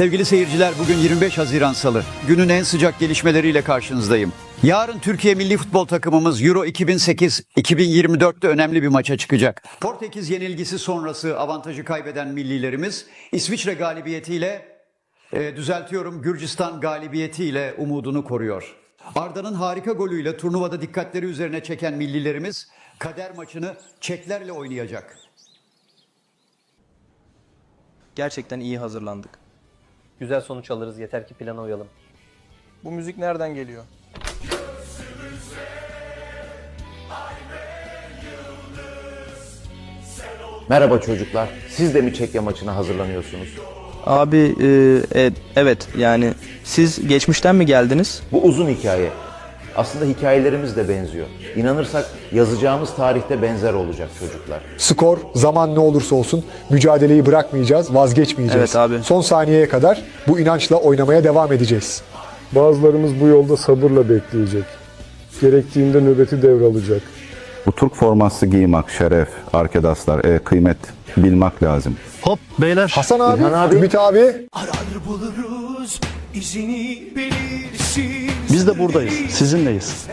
Sevgili seyirciler bugün 25 Haziran Salı. Günün en sıcak gelişmeleriyle karşınızdayım. Yarın Türkiye milli futbol takımımız Euro 2008-2024'te önemli bir maça çıkacak. Portekiz yenilgisi sonrası avantajı kaybeden millilerimiz İsviçre galibiyetiyle e, düzeltiyorum Gürcistan galibiyetiyle umudunu koruyor. Arda'nın harika golüyle turnuvada dikkatleri üzerine çeken millilerimiz kader maçını Çeklerle oynayacak. Gerçekten iyi hazırlandık. Güzel sonuç alırız yeter ki plana uyalım. Bu müzik nereden geliyor? Merhaba çocuklar. Siz de mi Çekya maçına hazırlanıyorsunuz? Abi e, e, evet yani siz geçmişten mi geldiniz? Bu uzun hikaye. Aslında hikayelerimiz de benziyor. İnanırsak yazacağımız tarihte benzer olacak çocuklar. Skor, zaman ne olursa olsun mücadeleyi bırakmayacağız, vazgeçmeyeceğiz. Evet abi. Son saniyeye kadar bu inançla oynamaya devam edeceğiz. Bazılarımız bu yolda sabırla bekleyecek. Gerektiğinde nöbeti devralacak. Bu Türk forması giymek şeref, arkadaşlar, e, kıymet bilmek lazım. Hop beyler. Hasan abi, İlhan abi. Ümit abi, Arar buluruz izini belirsiz biz de buradayız. Sizinleyiz.